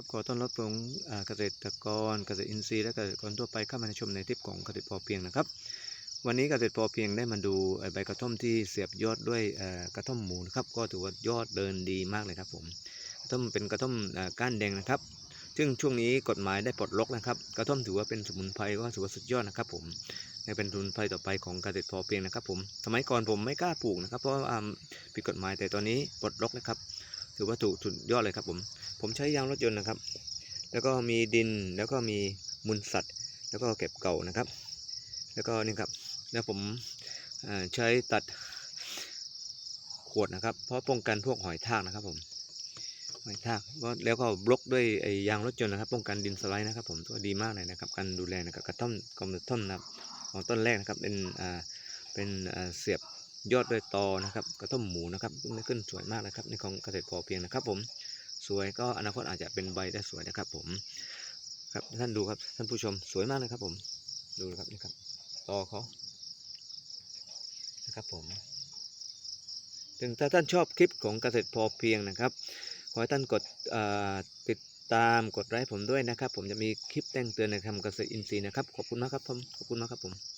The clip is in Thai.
ครับขอต้อนรับผมอ่าเกษตรกรเกษตรอินทรีย์และเกษตรกรทั่วไปเข้ามาในชมในทิปของเกษตรพอเพียงนะครับ วันนี้เกษตรพอเพียงได้มาดูใบกระท่อมที่เสียบยอดด้วยกระท่อมหมูนะครับก็ถือว่ายอดเดินดีมากเลยครับผมกระท่อมเป็นกระท่อมก้านแดงนะครับ ซึ่งช่วงนี้กฎหมายได้ปลดล็อกนะครับ กระท่อมถือว่าเป็นสมุนไพรว่าถือว่าสุดยอดนะครับผมในเป็นสมุนไพรต่อไปของเกษตรพอเพียงนะครับผมสมัยก่อนผมไม่กล้าปลูกนะครับ เพราะว่าผิดกฎหมายแต่ตอนนี้ปลดล็อกนะครับ ถือว่าถูกสุดยอดเลยครับผม ผมใช้ยางรถยนต์นะครับ แล้วก็มีดินแล้วก็มีมูลสัตว์ แล้วก็เก็บเก่านะครับ แล้วก็นี่ครับแล้วผมใช้ตัดขวดนะครับ เพราะป้องกันพวกหอยทากนะครับ ผมหอยทากก็แล้วก็บล็อกด้วยไอ้ยางรถยนต์นะครับ ป้องกันดินสไลด์นะครับ ผมตัวดีมากเลยนะครับ การดูแลนะครับกระท่อมกำเนิดต้นนะครับของต้นแรกนะครับเป็นอ่าเป็นอ่าเสียบยอดด้วยตอนะครับ กระท่อมหมูนะครับเพิ่งได้ขึ้นสวยมากนะครับในของเกษตรพอเพียงนะครับผม สวยก็อนาคตอาจจะเป็นใบได้สวยนะครับ ผมครับท่านดูครับท่านผู้ชมสวยมากเลยครับ ผมดูนะครับนี่ครับตอเขานะครับผมถึงถ้าท่านชอบคลิปของเกษตรพอเพียงนะครับ ขอให้ท่านกดติดตามกดไลค์ผมด้วยนะครับ ผมจะมีคลิปแจ้งเตือนในทำเกษตรอินทรีย์นะครับ ขอบคุณมากครับผมขอบคุณมากครับผม